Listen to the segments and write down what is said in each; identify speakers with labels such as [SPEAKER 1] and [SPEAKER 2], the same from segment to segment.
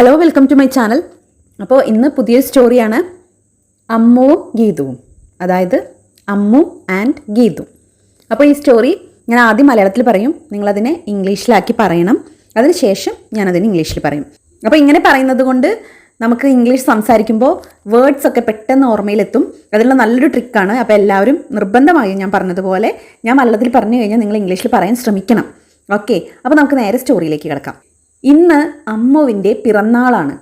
[SPEAKER 1] Hello welcome to my channel അപ്പോൾ ഇന്ന് പുതിയ സ്റ്റോറിയാണ് അമ്മുവും ഗീതുവും. അതായത് അമ്മു ആൻഡ് ഗീതു. അപ്പോൾ ഈ സ്റ്റോറി ഞാൻ ആദ്യം മലയാളത്തിൽ പറയും. നിങ്ങളതിനെ ഇംഗ്ലീഷിലാക്കി പറയണം. അതിനുശേഷം ഞാനതിന് ഇംഗ്ലീഷിൽ പറയും. അപ്പോൾ ഇങ്ങനെ പറയുന്നത് കൊണ്ട് നമുക്ക് ഇംഗ്ലീഷ് സംസാരിക്കുമ്പോൾ വേർഡ്സ് ഒക്കെ പെട്ടെന്ന് ഓർമ്മയിലെത്തും. അതിനുള്ള നല്ലൊരു ട്രിക്കാണ് അപ്പോൾ എല്ലാവരും നിർബന്ധമായും ഞാൻ പറഞ്ഞതുപോലെ ഞാൻ മലയാളത്തിൽ പറഞ്ഞു കഴിഞ്ഞാൽ നിങ്ങൾ ഇംഗ്ലീഷിൽ പറയാൻ ശ്രമിക്കണം. ഓക്കെ അപ്പോൾ നമുക്ക് നേരെ സ്റ്റോറിയിലേക്ക് കിടക്കാം. ഇന്ന് അമ്മുവിന്റെ പിറന്നാളാണ്.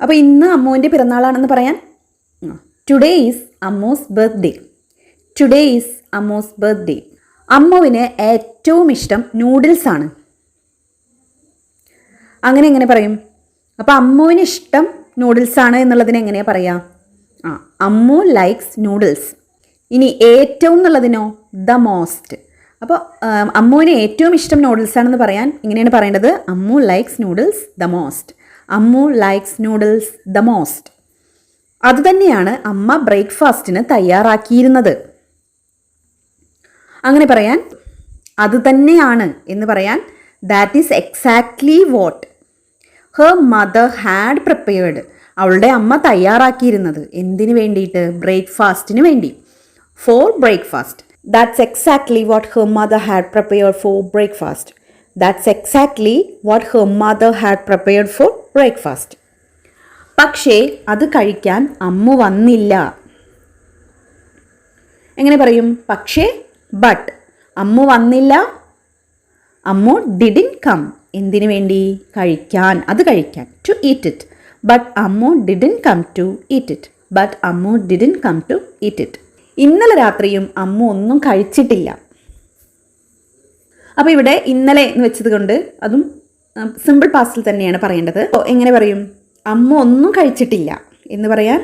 [SPEAKER 1] അപ്പോൾ ഇന്ന് അമ്മുവിന്റെ പിറന്നാളാണെന്ന് പറയാൻ? Today is Ammu's birthday. Today is Ammu's birthday. അമ്മുവിന് ഏറ്റവും ഇഷ്ടം നൂഡിൽസ് ആണ്. അങ്ങനെ എങ്ങനെ പറയും? അപ്പോൾ അമ്മുവിന് ഇഷ്ടം നൂഡിൽസ് ആണ് എന്നുള്ളതിന് എങ്ങനെയാണ് പറയുക ആ അമ്മു ലൈക്സ് നൂഡിൽസ് ഇനി ഏറ്റവും എന്നുള്ളതിനോ? ദ മോസ്റ്റ് അപ്പോൾ അമ്മുവിന് ഏറ്റവും ഇഷ്ടം നൂഡിൽസ് ആണെന്ന് പറയാൻ ഇങ്ങനെയാണ് പറയേണ്ടത്. Ammu likes noodles the most Ammu likes noodles the most അതുതന്നെയാണ് അമ്മ ബ്രേക്ക്ഫാസ്റ്റിന് തയ്യാറാക്കിയിരുന്നത്. അങ്ങനെ പറയാൻ അത് തന്നെയാണ് എന്ന് പറയാൻ that is exactly what her mother had prepared അവളുടെ അമ്മ തയ്യാറാക്കിയിരുന്നത്. എന്തിനു വേണ്ടിയിട്ട്? ബ്രേക്ക്ഫാസ്റ്റിന് വേണ്ടി. For breakfast that's exactly what her mother had prepared for breakfast that's exactly what her mother had prepared for breakfast പക്ഷേ അത് കഴിക്കാൻ അമ്മ വന്നില്ല. എങ്ങനെ പറയും? പക്ഷേ ബട്ട് അമ്മ വന്നില്ല. അമ്മു ഡിഡിൻ കം എന്തിനു വേണ്ടി? കഴിക്കാൻ. അത് കഴിക്കാൻ. To eat it but Ammu didn't come to eat it but Ammu didn't come to eat it ഇന്നലെ രാത്രിയും അമ്മ ഒന്നും കഴിച്ചിട്ടില്ല. അപ്പോൾ ഇവിടെ ഇന്നലെ എന്ന് വെച്ചത് കൊണ്ട് അതും സിമ്പിൾ പാസ്റ്റിൽ തന്നെയാണ് പറയേണ്ടത്. എങ്ങനെ പറയും? അമ്മ ഒന്നും കഴിച്ചിട്ടില്ല എന്ന് പറയാൻ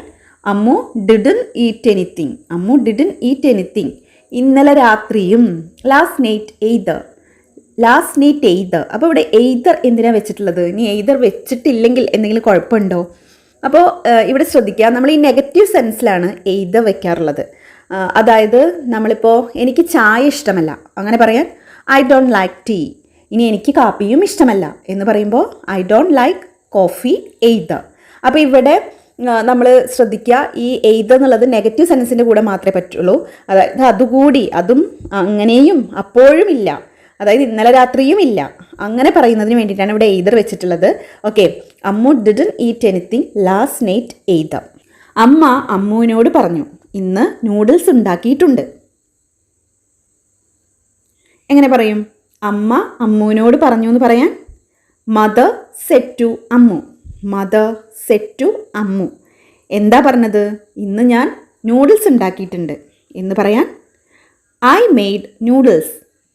[SPEAKER 1] Ammu didn't eat anything Ammu didn't eat anything ഇന്നലെ രാത്രിയും last night either last night either അപ്പോൾ ഇവിടെ എയ്തർ എന്തിനാണ് വെച്ചിട്ടുള്ളത്? ഇനി എയ്തർ വെച്ചിട്ടില്ലെങ്കിൽ എന്തെങ്കിലും കുഴപ്പമുണ്ടോ? അപ്പോൾ ഇവിടെ ശ്രദ്ധിക്കുക. നമ്മൾ ഈ നെഗറ്റീവ് സെൻസിലാണ് എയ്തർ വെക്കാറുള്ളത്. അതായത് നമ്മളിപ്പോൾ എനിക്ക് ചായ ഇഷ്ടമല്ല. അങ്ങനെ പറയാൻ ഐ ഡോണ്ട് ലൈക്ക് ടീ ഇനി എനിക്ക് കാപ്പിയും ഇഷ്ടമല്ല എന്ന് പറയുമ്പോൾ I don't like coffee either അപ്പോൾ ഇവിടെ നമ്മൾ ശ്രദ്ധിക്കുക ഈ എയ്ത് എന്നുള്ളത് നെഗറ്റീവ് സെൻസിന്റെ കൂടെ മാത്രമേ പറ്റുള്ളൂ. അതായത് അതുകൂടി അതും അങ്ങനെയും അപ്പോഴും ഇല്ല. അതായത് ഇന്നലെ രാത്രിയും ഇല്ല. അങ്ങനെ പറയുന്നതിന് വേണ്ടിയിട്ടാണ് ഇവിടെ എയ്തർ വെച്ചിട്ടുള്ളത്. Okay Ammu didn't eat anything last night either അമ്മ അമ്മുവിനോട് പറഞ്ഞു ഇന്ന് നൂഡിൽസ് ഉണ്ടാക്കിയിട്ടുണ്ട്. എങ്ങനെ പറയും? അമ്മ അമ്മുവിനോട് പറഞ്ഞു എന്ന് പറയാൻ? Mother said Ammu. Mother said Ammu. എന്താ പറഞ്ഞത്? ഇന്ന് ഞാൻ നൂഡിൽസ് ഉണ്ടാക്കിയിട്ടുണ്ട്. എന്ന് പറയാൻ? I made noodles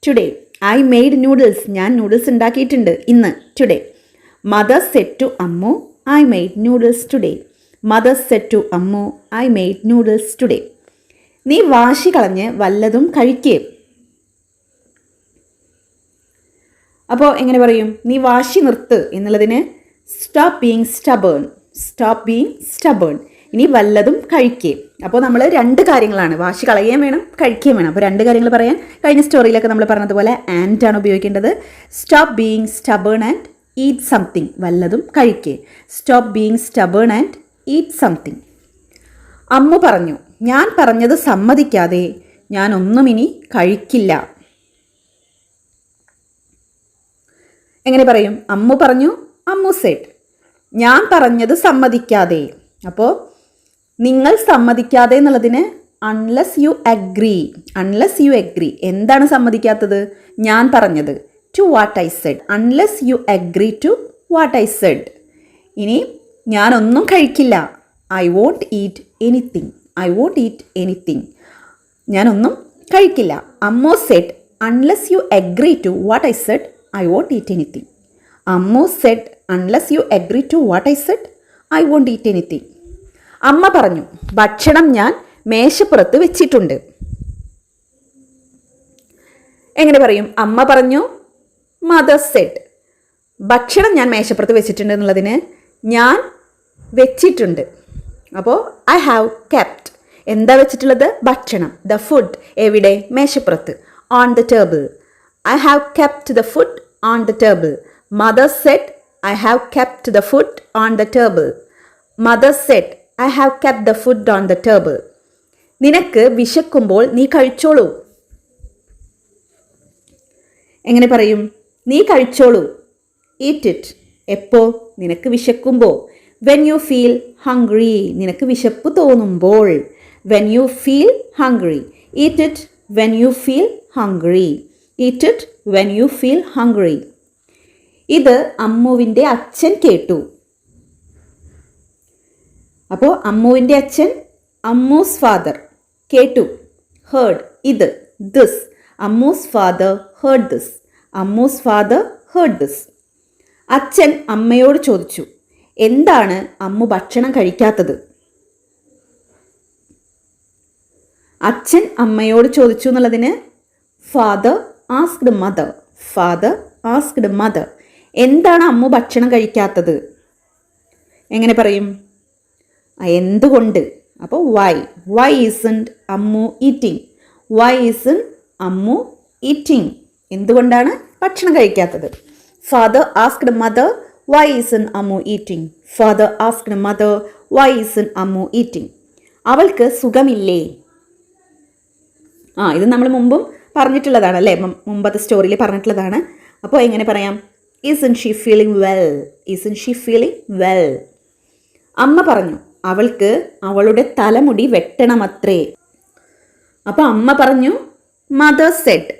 [SPEAKER 1] today I made noodles ഞാൻ നൂഡിൽസ് ഉണ്ടാക്കിയിട്ടുണ്ട് ഇന്ന് today mother said Ammu I made noodles today mother said to Ammu I made noodles today നീ വാശി കളഞ്ഞ് വല്ലതും കഴിക്കേ. അപ്പോൾ എങ്ങനെ പറയും? നീ വാശി നിർത്ത് എന്നുള്ളതിന് stop being stubborn stop being stubborn ഇനി വല്ലതും കഴിക്കേ. അപ്പോൾ നമ്മൾ രണ്ട് കാര്യങ്ങളാണ്. വാശി കളയുകയും വേണം കഴിക്കുകയും വേണം. അപ്പോൾ രണ്ട് കാര്യങ്ങൾ പറയാൻ കഴിഞ്ഞ സ്റ്റോറിയിലൊക്കെ നമ്മൾ പറഞ്ഞതുപോലെ ആൻഡ് ആണ് ഉപയോഗിക്കേണ്ടത്. Stop being stubborn and eat something വല്ലതും കഴിക്കേ. Stop being stubborn and eat something അമ്മ പറഞ്ഞു ഞാൻ പറഞ്ഞത് സമ്മതിക്കാതെ ഞാൻ ഒന്നും ഇനി കഴിക്കില്ല. എങ്ങനെ പറയും? അമ്മു പറഞ്ഞു അമ്മു സെഡ് ഞാൻ പറഞ്ഞത് സമ്മതിക്കാതെ. അപ്പോൾ നിങ്ങൾ സമ്മതിക്കാതെ എന്നുള്ളതിന് unless you agree unless you agree എന്താണ് സമ്മതിക്കാത്തത്? ഞാൻ പറഞ്ഞത് to what I said unless you agree to what I said ഇനി ഞാനൊന്നും കഴിക്കില്ല. I won't eat anything I won't eat anything ഞാനൊന്നും കഴിക്കില്ല. അമ്മോ said unless you agree to what I said I won't eat anything അമ്മോ said unless you agree to what I said I won't eat anything അമ്മ പറഞ്ഞു ഭക്ഷണം ഞാൻ മേശപ്പുറത്ത് വെച്ചിട്ടുണ്ട്. എങ്ങനെ പറയും? അമ്മ പറഞ്ഞു മദർ സെഡ് ഭക്ഷണം ഞാൻ മേശപ്പുറത്ത് വെച്ചിട്ടുണ്ട് എന്നുള്ളതിന് ഞാൻ വെച്ചിട്ടുണ്ട്. അപ്പോൾ ഐ ഹാവ് കെപ്റ്റ് എന്താ വെച്ചിട്ടുള്ളത്? ഭക്ഷണം. ദ ഫുഡ് എവിടെ? മേശപ്പുറത്ത്. On the table I have kept the food on the table mother said I have kept the food on the table mother said I have kept the food on the table നിനക്ക് വിശക്കുമ്പോൾ നീ കഴിച്ചോളൂ. എങ്ങനെ പറയും? നീ കഴിച്ചോളൂ. Eat it എപ്പോ? നിനക്ക് വിശക്കുമ്പോൾ വെൻ യു ഫീൽ ഹംഗ്രി നിനക്ക് വിശപ്പ് തോന്നുമ്പോൾ. When you feel hungry eat it when you feel hungry eat it when you feel hungry ഇത് അമ്മുവിന്റെ അച്ഛൻ കേട്ടു. അപ്പോൾ അമ്മുവിന്റെ അച്ഛൻ അമ്മൂസ് ഫാദർ കേട്ടു. ഹേർഡ് ഇത് this Ammu's father heard this Ammu's father heard this അച്ഛൻ അമ്മയോട് ചോദിച്ചു. എന്താണ് അമ്മ ഭക്ഷണം കഴിക്കാത്തത്? അച്ഛൻ അമ്മയോട് ചോദിച്ചു എന്നുള്ളതിന് father asked mother father asked mother എന്താണ് അമ്മ ഭക്ഷണം കഴിക്കാത്തത്? എങ്ങനെ പറയും? എന്തുകൊണ്ട്? അപ്പോൾ why why isn't Ammu eating why isn't Ammu eating എന്തുകൊണ്ടാണ് ഭക്ഷണം കഴിക്കാത്തത്? Father asked mother why isn't Ammu eating father ask mother why isn't Ammu eating അവൾക്ക് സുഖമില്ലേ? ആ ഇത് നമ്മൾ മുമ്പും പറഞ്ഞിട്ടുള്ളതാണ് അല്ലേ? മുമ്പത്തെ സ്റ്റോറിയിൽ പറഞ്ഞിട്ടുള്ളതാണ്. അപ്പോൾ എങ്ങനെ പറയാം? Isn't she feeling well isn't she feeling well അമ്മ പറഞ്ഞു അവൾക്ക് അവളുടെ തലമുടി വെട്ടണമത്രേ. അപ്പോൾ അമ്മ പറഞ്ഞു മദർ സെഡ്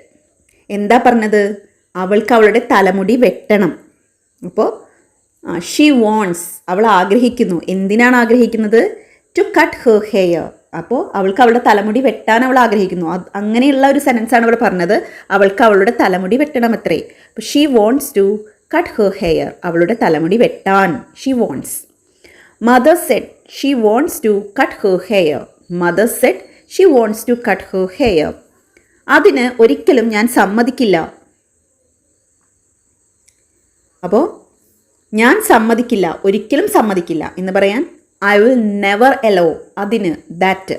[SPEAKER 1] എന്താ പറഞ്ഞത്? അവൾക്ക് അവളുടെ തലമുടി വെട്ടണം. അപ്പോൾ ഷീ വോൺസ് അവൾ ആഗ്രഹിക്കുന്നു. എന്തിനാണ് ആഗ്രഹിക്കുന്നത്? ടു കട്ട് ഹെർ ഹെയർ അപ്പോൾ അവൾക്ക് അവളുടെ തലമുടി വെട്ടാൻ അവൾ ആഗ്രഹിക്കുന്നു. അങ്ങനെയുള്ള ഒരു സെന്റൻസ് ആണ് ഇവിടെ പറഞ്ഞത്. അവൾക്ക് അവളുടെ തലമുടി വെട്ടണം അത്രേ. അപ്പോൾ she wants to cut her hair അവളുടെ തലമുടി വെട്ടാൻ. She wants mother said she wants to cut her hair mother said she wants to cut her hair അതിന് ഒരിക്കലും ഞാൻ സമ്മതിക്കില്ല. അപ്പോൾ ഞാൻ സമ്മതിക്കില്ല ഒരിക്കലും സമ്മതിക്കില്ല എന്ന് പറയാൻ ഐ വിൽ നെവർ എലോ അതിന് ദാറ്റ്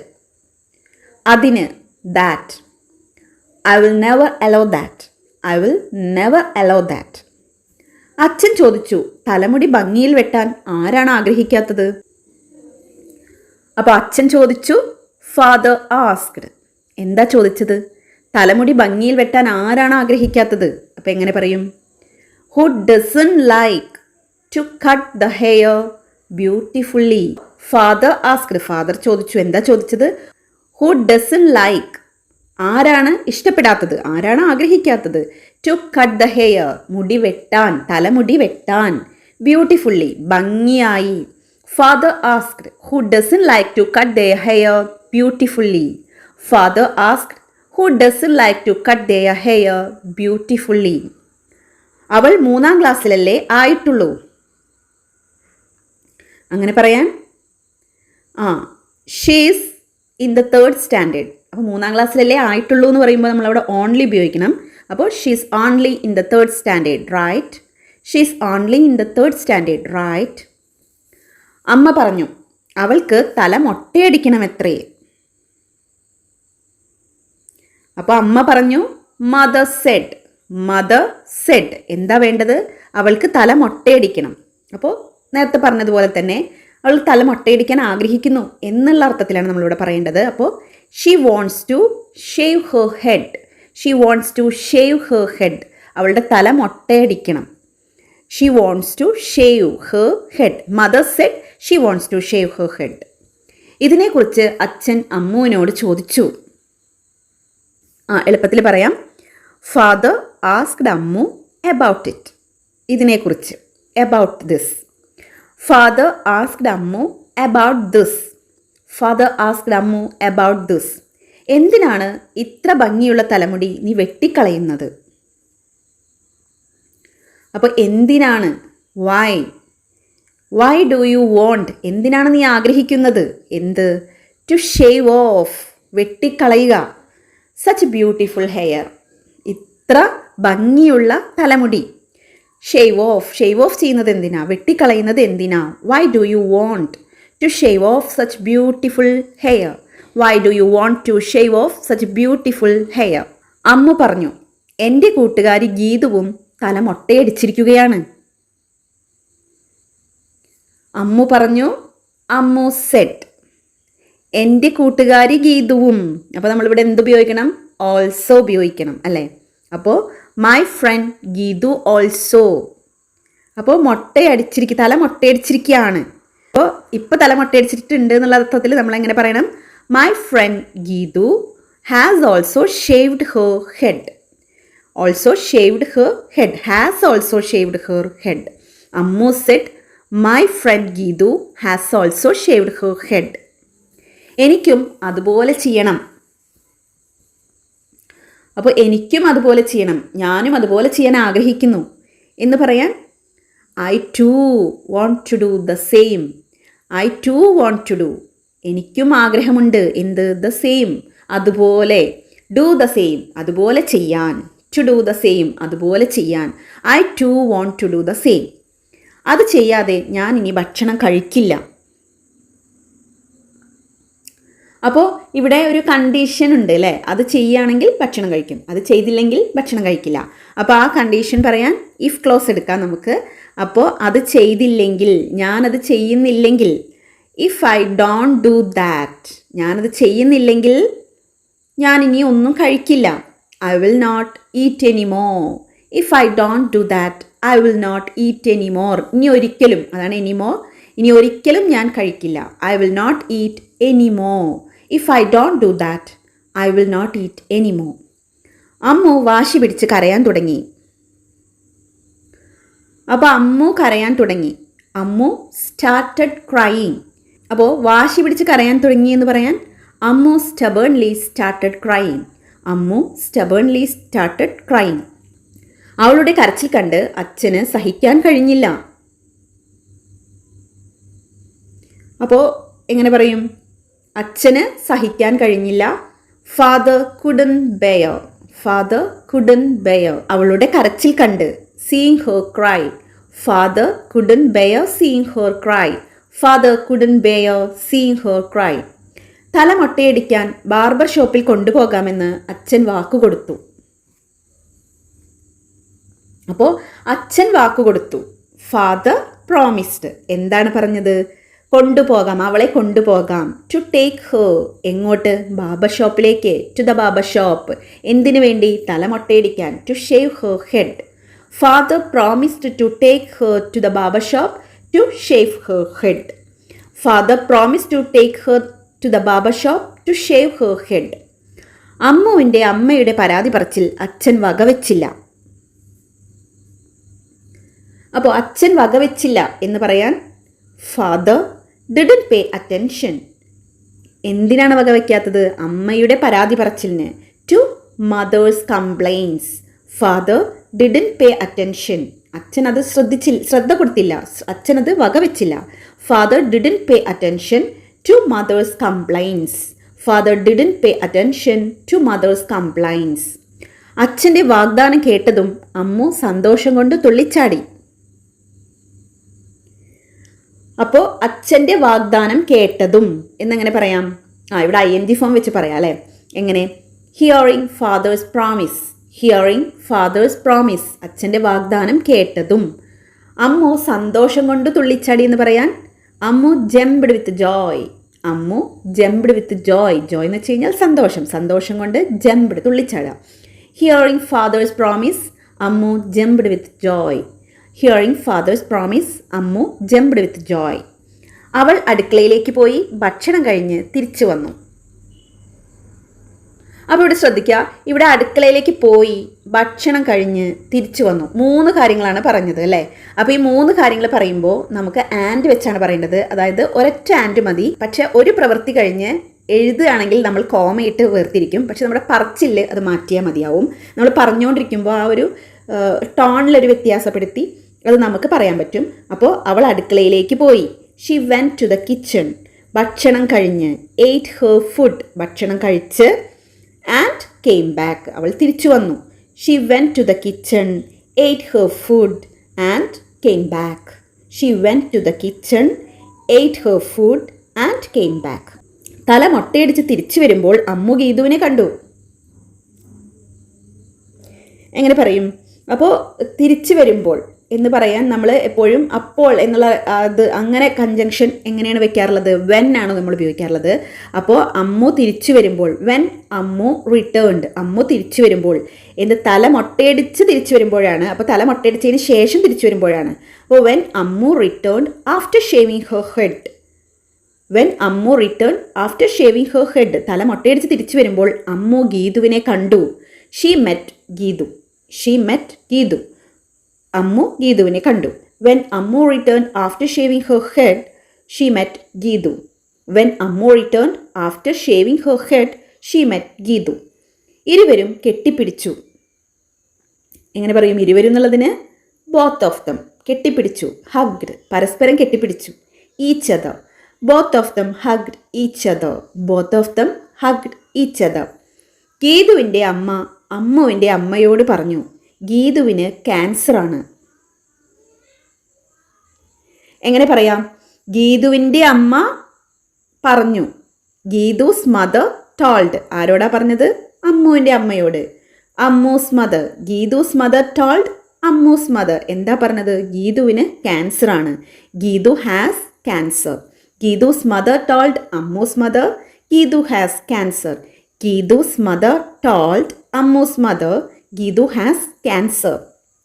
[SPEAKER 1] അതിന് that I will never allow that I will never allow that അച്ഛൻ ചോദിച്ചു തലമുടി ഭംഗിയിൽ വെട്ടാൻ ആരാണ് ആഗ്രഹിക്കാത്തത്? അപ്പോൾ അച്ഛൻ ചോദിച്ചു ഫാദർ ആസ്ക്ഡ് എന്താ ചോദിച്ചത്? തലമുടി ഭംഗിയിൽ വെട്ടാൻ ആരാണ് ആഗ്രഹിക്കാത്തത്? അപ്പോൾ എങ്ങനെ പറയും? Who doesn't like to cut the hair beautifully father asked father ചോദിച്ചു എന്താ ചോദിച്ചത്? ഹു ഡസൻ ലൈക്ക് ആരാണ് ഇഷ്ടപ്പെടാത്തത്? ആരാണ് ആഗ്രഹിക്കാത്തത്? ടു കട്ട് ദ ഹെയർ മുടി വെട്ടാൻ തലമുടി വെട്ടാൻ ബ്യൂട്ടിഫുള്ളി ഭംഗിയായി. Father asked who doesn't like to cut the hair beautifully father asked who doesn't like to cut the hair beautifully അവൾ മൂന്നാം ക്ലാസ്സിലല്ലേ ആയിട്ടുള്ളൂ. അങ്ങനെ പറയാൻ? ആ she's in the third standard അപ്പോൾ മൂന്നാം ക്ലാസ്സിലല്ലേ ആയിട്ടുള്ളൂ എന്ന് പറയുമ്പോൾ നമ്മളവിടെ ഓൺലി ഉപയോഗിക്കണം. അപ്പോൾ she's only in the third standard right she's only in the third standard right അമ്മ പറഞ്ഞു അവൾക്ക് തല മൊട്ടയടിക്കണം എത്രയേ അപ്പോൾ അമ്മ പറഞ്ഞു മദർ സെഡ് മദർ സെഡ് എന്താ വേണ്ടത്? അവൾക്ക് തല മൊട്ടയടിക്കണം. അപ്പോൾ നേരത്തെ പറഞ്ഞതുപോലെ തന്നെ അവൾ തല മൊട്ടയടിക്കാൻ ആഗ്രഹിക്കുന്നു എന്നുള്ള അർത്ഥത്തിലാണ് നമ്മളിവിടെ പറയേണ്ടത്. അപ്പോൾ she wants to shave her head she wants to shave her head അവളുടെ തല മൊട്ടയടിക്കണം. She wants to shave her head mother said she wants to shave her head ഇതിനെക്കുറിച്ച് അച്ഛൻ അമ്മുവിനോട് ചോദിച്ചു. ആ എളുപ്പത്തിൽ പറയാം. Father asked Ammu about it ഇതിനെക്കുറിച്ച്. About this father asked Ammu about this father asked Ammu about this എന്തിനാണ് ഇത്ര ഭംഗിയുള്ള തലമുടി നീ വെട്ടിക്കളയുന്നത്? അപ്പോൾ എന്തിനാണ്? Why why do you want എന്തിനാണ് നീ ആഗ്രഹിക്കുന്നത്? എന്ത്? ടു ഷേവ് ഓഫ് വെട്ടിക്കളയുക. സച്ച് ബ്യൂട്ടിഫുൾ ഹെയർ ഇത്ര ഭംഗിയുള്ള തലമുടി. ഷേവ് ഓഫ് ഷേവ് ഓഫ് ചെയ്യുന്നത് എന്തിനാ? വെട്ടിക്കളയുന്നത് എന്തിനാ? Why do you want to shave off such beautiful hair why do you want to shave off such beautiful hair അമ്മ പറഞ്ഞു എന്റെ കൂട്ടുകാരി ഗീതുവും തല മൊട്ടയടിച്ചിരിക്കുകയാണ്. അമ്മു പറഞ്ഞു അമ്മു സെറ്റ് എന്റെ കൂട്ടുകാരി ഗീതുവും. അപ്പോൾ നമ്മളിവിടെ എന്ത് ഉപയോഗിക്കണം ഓൾസോ ഉപയോഗിക്കണം അല്ലേ? അപ്പോൾ മൈ ഫ്രണ്ട് ഗീതു ഓൾസോ അപ്പോൾ മുട്ടയടിച്ചിരിക്കുക തല മുട്ടയടിച്ചിരിക്കുകയാണ് അപ്പോൾ ഇപ്പോൾ തല മുട്ടയടിച്ചിട്ടുണ്ട് എന്നുള്ള അർത്ഥത്തിൽ നമ്മൾ എങ്ങനെ പറയണം? My friend Geethu has also shaved her head also shaved her head has also shaved her head Ammu said my friend Geethu has also shaved her head എനിക്കും അതുപോലെ ചെയ്യണം. അപ്പോൾ എനിക്കും അതുപോലെ ചെയ്യണം. ഞാനും അതുപോലെ ചെയ്യാൻ ആഗ്രഹിക്കുന്നു. എന്ന് പറയാൻ I too want to do the same I too want to do എനിക്കും ആഗ്രഹമുണ്ട്. എന്ത്? ദ സെയിം അതുപോലെ ഡു ദ സെയിം അതുപോലെ ചെയ്യാൻ. ടു ഡു ദ സെയിം അതുപോലെ ചെയ്യാൻ. I too want to do the same അത് ചെയ്യാതെ ഞാൻ ഇനി ഭക്ഷണം കഴിക്കില്ല. അപ്പോൾ ഇവിടെ ഒരു കണ്ടീഷൻ ഉണ്ട് അല്ലേ? അത് ചെയ്യുകയാണെങ്കിൽ ഭക്ഷണം കഴിക്കും. അത് ചെയ്തില്ലെങ്കിൽ ഭക്ഷണം കഴിക്കില്ല. അപ്പോൾ ആ കണ്ടീഷൻ പറയാൻ ഇഫ് ക്ലോസ് എടുക്കാം നമുക്ക്. അപ്പോൾ അത് ചെയ്തില്ലെങ്കിൽ ഞാനത് ചെയ്യുന്നില്ലെങ്കിൽ if I don't do that ഞാനത് ചെയ്യുന്നില്ലെങ്കിൽ ഞാൻ ഇനി ഒന്നും കഴിക്കില്ല. I will not eat any more if I don't do that I will not eat any more ഇനി ഒരിക്കലും അതാണ് എനി മോർ ഇനി ഒരിക്കലും ഞാൻ കഴിക്കില്ല. I will not eat any more if I don't do that I will not eat any more Ammu വാശി പിടിച്ച് കരയാൻ തുടങ്ങി. അപ്പോൾ അമ്മു കരയാൻ തുടങ്ങി. അമ്മു സ്റ്റാർട്ടഡ് ക്രൈയിങ് അപ്പോൾ വാശി പിടിച്ച് കരയാൻ തുടങ്ങി എന്ന് പറയാൻ Ammu stubbornly started crying Ammu stubbornly started crying അവളുടെ കരച്ചിൽ കണ്ട് അച്ഛന് സഹിക്കാൻ കഴിഞ്ഞില്ല. അപ്പോൾ എങ്ങനെ പറയും? അച്ഛന് സഹിക്കാൻ കഴിഞ്ഞില്ല. Father couldn't bear. Father couldn't bear. അവളുടെ കരച്ചിൽ കണ്ട് seeing her cry father couldn't bear seeing her cry father couldn't bear seeing her cry തല മൊട്ടയടിക്കാൻ ബാർബർ ഷോപ്പിൽ കൊണ്ടുപോകാമെന്ന് അച്ഛൻ വാക്കുകൊടുത്തു അപ്പോൾ അച്ഛൻ വാക്ക് കൊടുത്തു. Father promised. എന്താണ് പറഞ്ഞത്? കൊണ്ടുപോകാം അവളെ കൊണ്ടുപോകാം. ടു ടേക്ക് ഹർ എങ്ങോട്ട്? ബാബ ഷോപ്പിലേക്ക്. ടു ദ ബാബ ഷോപ്പ് എന്തിനു വേണ്ടി? തലമൊട്ടയടിക്കാൻ. To shave Har head father promised to take her to the Baba shop to shave Har head father promise to take her to the Baba shop to shave Har head അമ്മുവിന്റെ അമ്മയുടെ പരാതി പറച്ചിൽ അച്ഛൻ വകവെച്ചില്ല. അപ്പോൾ അച്ഛൻ വകവെച്ചില്ല എന്ന് പറയാൻ ഫാദർ ഡിഡൻ പേ അറ്റൻഷൻ എന്തിനാണ് വകവെക്കാത്തത് അമ്മയുടെ പരാതി പറച്ചിലിന്. To mother's complaints father didn't pay attention അച്ഛൻ അത് ശ്രദ്ധിച്ചില്ല ശ്രദ്ധ കൊടുത്തില്ല അച്ഛൻ അത് വകവെച്ചില്ല. Father didn't pay attention to mother's complaints father didn't pay attention to mother's complaints അച്ഛന്റെ വാഗ്ദാനം കേട്ടതും അമ്മു സന്തോഷം കൊണ്ട് തുള്ളിച്ചാടി. അപ്പോൾ അച്ഛന്റെ വാഗ്ദാനം കേട്ടതും. എന്നെങ്ങനെ പറയാം? ആ ഇവിടെ ഐ എൻ ജി ഫോം വെച്ച് പറയാം അല്ലേ? എങ്ങനെ? Hearing father's promise hearing father's promise അച്ഛന്റെ വാഗ്ദാനം കേട്ടതും. അമ്മു സന്തോഷം കൊണ്ട് തുള്ളിച്ചാടി എന്ന് പറയാൻ Ammu jumped with joy. Ammu jumped with joy. Joy എന്ന് വെച്ച് കഴിഞ്ഞാൽ സന്തോഷം. സന്തോഷം കൊണ്ട് jumped തുള്ളിച്ചാടുക hearing father's promise Ammu jumped with joy. Hearing father's promise Ammu jumped with joy അവൾ അടുക്കളയിലേക്ക് പോയി ഭക്ഷണം കഴിഞ്ഞ് തിരിച്ചു വന്നു. അപ്പോൾ ഇവിടെ ശ്രദ്ധിക്കുക ഇവിടെ അടുക്കളയിലേക്ക് പോയി ഭക്ഷണം കഴിഞ്ഞ് തിരിച്ചു വന്നു. മൂന്ന് കാര്യങ്ങളാണ് പറഞ്ഞത് അല്ലേ? അപ്പോൾ ഈ മൂന്ന് കാര്യങ്ങൾ പറയുമ്പോൾ നമുക്ക് ആൻഡ് വെച്ചാണ് പറയേണ്ടത്. അതായത് ഒരൊറ്റ ആൻഡ് മതി. പക്ഷേ ഒരു പ്രവൃത്തി കഴിഞ്ഞ് എഴുതുകയാണെങ്കിൽ നമ്മൾ കോമയിട്ട് വേർതിരിക്കും. പക്ഷെ നമ്മുടെ പറച്ചിൽ അത് മാറ്റിയാൽ മതിയാവും. നമ്മൾ പറഞ്ഞുകൊണ്ടിരിക്കുമ്പോൾ ആ ഒരു ടോണിലൊരു വ്യത്യാസപ്പെടുത്തി അത് നമുക്ക് പറയാൻ പറ്റും. അപ്പോൾ അവൾ അടുക്കളയിലേക്ക് പോയി. She went to the kitchen ഭക്ഷണം കഴിഞ്ഞ്. എയ്റ്റ് ഹെർ ഫുഡ് ഭക്ഷണം കഴിച്ച് ആൻഡ് കെയിം ബാക്ക് അവൾ തിരിച്ചു വന്നു. She went to the kitchen ate her food and came back she went to the kitchen ate her food and came back തല മൊട്ടയടിച്ച് തിരിച്ചു വരുമ്പോൾ അമ്മു ഗീതുവിനെ കണ്ടു. എങ്ങനെ പറയും? അപ്പോൾ തിരിച്ചു വരുമ്പോൾ എന്ന് പറയാൻ നമ്മൾ എപ്പോഴും അപ്പോൾ എന്നുള്ള അത് അങ്ങനെ കഞ്ചങ്ഷൻ എങ്ങനെയാണ് വെക്കാറുള്ളത്? വെൻ ആണ് നമ്മൾ ഉപയോഗിക്കാറുള്ളത്? അപ്പോൾ അമ്മു തിരിച്ചു വരുമ്പോൾ വെൻ അമ്മു റിട്ടേൺഡ് അമ്മു തിരിച്ചു വരുമ്പോൾ എന്ത് തല മൊട്ടയടിച്ച് തിരിച്ചു വരുമ്പോഴാണ് അപ്പോൾ തല മൊട്ടയടിച്ചതിന് ശേഷം തിരിച്ചു വരുമ്പോഴാണ്. അപ്പോൾ when Ammu returned after shaving her head when Ammu return after shaving her head തല മൊട്ടയടിച്ച് തിരിച്ചു വരുമ്പോൾ അമ്മു ഗീതുവിനെ കണ്ടു. She met Geethu. She met Geethu. Ammu ഗീതുവിനെ കണ്ടു. When Ammu return after shaving her head she met Geethu. When Ammu return after shaving her head she met Geethu. ഇരുവരും കെട്ടിപ്പിടിച്ചു. എങ്ങനെ പറയും ഇരുവരും എന്നുള്ളതിന്? ബോത്ത് ഓഫ് ദം കെട്ടിപ്പിടിച്ചു. ഹഗ്ഡ് പരസ്പരം കെട്ടിപ്പിടിച്ചു. Each other both of them hugged each other both of them hugged each other ഗീതുവിന്റെ അമ്മ അമ്മുവിന്റെ അമ്മയോട് പറഞ്ഞു ഗീതുവിന് ക്യാൻസറാണ്. എങ്ങനെ പറയാം? ഗീതുവിന്റെ അമ്മ പറഞ്ഞു ഗീതുസ് മദർ ടോൾഡ്. ആരോടാ പറഞ്ഞത്? അമ്മുവിന്റെ അമ്മയോട്. Ammu's mother. Geethu's mother told. Ammu's mother. എന്താ പറഞ്ഞത്? ഗീതുവിന് ക്യാൻസർ ആണ് Geethu has cancer. Geethu's mother told Ammu's mother. Geethu has cancer. Geethu's mother told Ammu's mother. Geethu has cancer.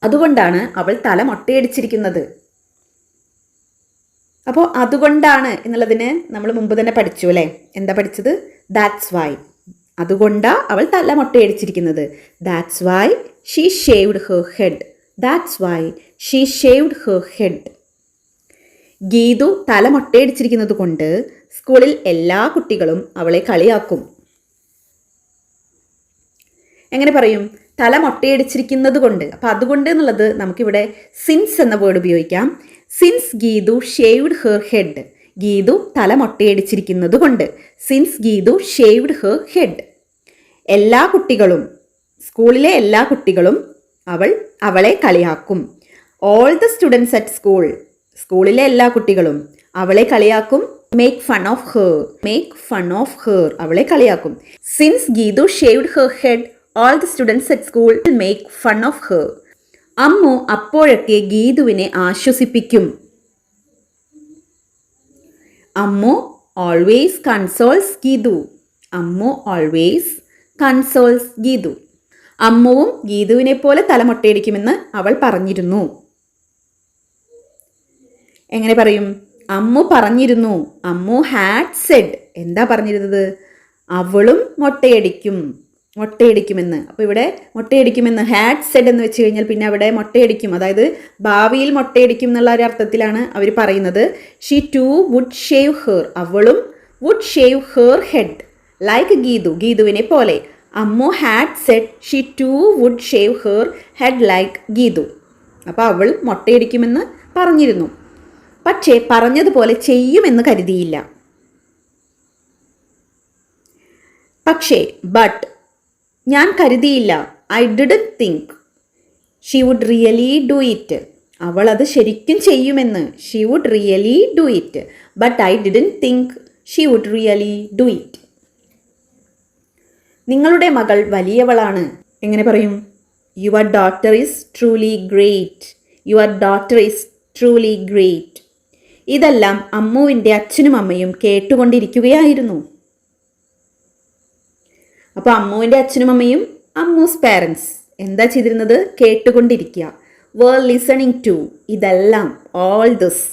[SPEAKER 1] അതുകൊണ്ടാണ് അവൾ തല മൊട്ടയടിച്ചിരിക്കുന്നത്. അപ്പോൾ അതുകൊണ്ടാണ് എന്നുള്ളതിന് നമ്മൾ മുമ്പ് തന്നെ പഠിച്ചു അല്ലേ? എന്താ പഠിച്ചത്? ദാറ്റ്സ് വൈ അതുകൊണ്ടാണ് അവൾ തല മൊട്ടയടിച്ചിരിക്കുന്നത്. That's why she shaved her head that's why she shaved her head Geethu തല മൊട്ടയടിച്ചിരിക്കുന്നത് കൊണ്ട് സ്കൂളിൽ എല്ലാ കുട്ടികളും അവളെ കളിയാക്കും. എങ്ങനെ പറയും? തല മൊട്ടയടിച്ചിരിക്കുന്നത് കൊണ്ട്. അപ്പം അതുകൊണ്ട് എന്നുള്ളത് നമുക്കിവിടെ സിൻസ് എന്ന വേർഡ് ഉപയോഗിക്കാം. Since Geethu shaved her head Geethu തല മൊട്ടയടിച്ചിരിക്കുന്നത് കൊണ്ട്. Since Geethu shaved her head എല്ലാ കുട്ടികളും സ്കൂളിലെ എല്ലാ കുട്ടികളും അവൾ അവളെ കളിയാക്കും. All the students at school സ്കൂളിലെ എല്ലാ കുട്ടികളും അവളെ കളിയാക്കും. Make fun of her make fun of her അവളെ കളിയാക്കും. Since Geethu shaved her head all the students at school make fun of her Ammu അപ്പോഴൊക്കെ ഗീതുവിനെ ആശ്വസിപ്പിക്കും. Ammu always consoles Geethu. Ammu always consoles Geethu. അമ്മുവും ഗീതുവിനെ പോലെ തലമൊട്ടയടിക്കുമെന്ന് അവൾ പറഞ്ഞിരുന്നു. എങ്ങനെ പറയും? അമ്മു പറഞ്ഞിരുന്നു. അമ്മു ഹാഡ് സെഡ് എന്താ പറഞ്ഞിരുന്നത്? അവളും മൊട്ടയടിക്കും. മൊട്ടയടിക്കുമെന്ന്. അപ്പോൾ ഇവിടെ മൊട്ടയടിക്കുമെന്ന്. ഹാഡ് സെഡ് എന്ന് വെച്ച് കഴിഞ്ഞാൽ പിന്നെ അവിടെ മൊട്ടയടിക്കും. അതായത് ഭാവിയിൽ മൊട്ടയടിക്കും എന്നുള്ള ഒരു അർത്ഥത്തിലാണ് അവർ പറയുന്നത്. She too would shave her അവളും would shave her head like Geethu. ഗീതുവിനെ പോലെ. Ammu had said she too would shave her head like Geethu. അപ്പോൾ അവൾ മൊട്ടയടിക്കുമെന്ന് പറഞ്ഞിരുന്നു. പക്ഷേ പറഞ്ഞതുപോലെ ചെയ്യുമെന്ന് കരുതിയില്ല. പക്ഷേ ബട്ട് ഞാൻ കരുതിയില്ല. I didn't think she would really do it അവൾ അത് ശരിക്കും ചെയ്യുമെന്ന്. She would really do it but I didn't think she would really do it നിങ്ങളുടെ മകൾ വലിയവളാണ്. എങ്ങനെ പറയും? Your daughter is truly great your daughter is truly great ഇതെല്ലാം അമ്മുവിന്റെ അച്ഛനും അമ്മയും കേട്ടുകൊണ്ടിരിക്കുകയായിരുന്നു. അപ്പോൾ അമ്മുവിന്റെ അച്ഛനും അമ്മയും അമ്മൂസ് പാരൻസ് എന്താ ചെയ്തിരുന്നത്? കേട്ടുകൊണ്ടിരിക്കുക. വേർ ലിസണിങ് ടു ഇതെല്ലാം all this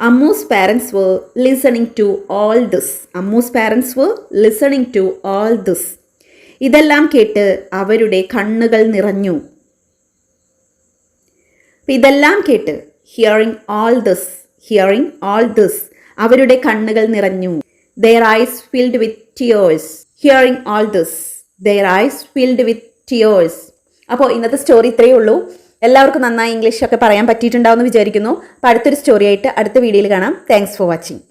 [SPEAKER 1] Ammu's parents were listening to all this Ammu's parents were listening to all this ഇതെല്ലാം കേട്ട് അവരുടെ കണ്ണുകൾ നിറഞ്ഞു. ഇതെല്ലാം കേട്ട് hearing all this hearing all this അവരുടെ കണ്ണുകൾ നിറഞ്ഞു. Their eyes filled with tears hearing all this their eyes filled with tears അപ്പോൾ ഇന്നത്തെ സ്റ്റോറി ഇത്രയേ ഉള്ളൂ. എല്ലാവർക്കും നന്നായി ഇംഗ്ലീഷൊക്കെ പറയാൻ പറ്റിയിട്ടുണ്ടാവുമെന്ന് വിചാരിക്കുന്നു. അപ്പോൾ അടുത്തൊരു സ്റ്റോറിയായിട്ട് അടുത്ത വീഡിയോയിൽ കാണാം. Thanks for watching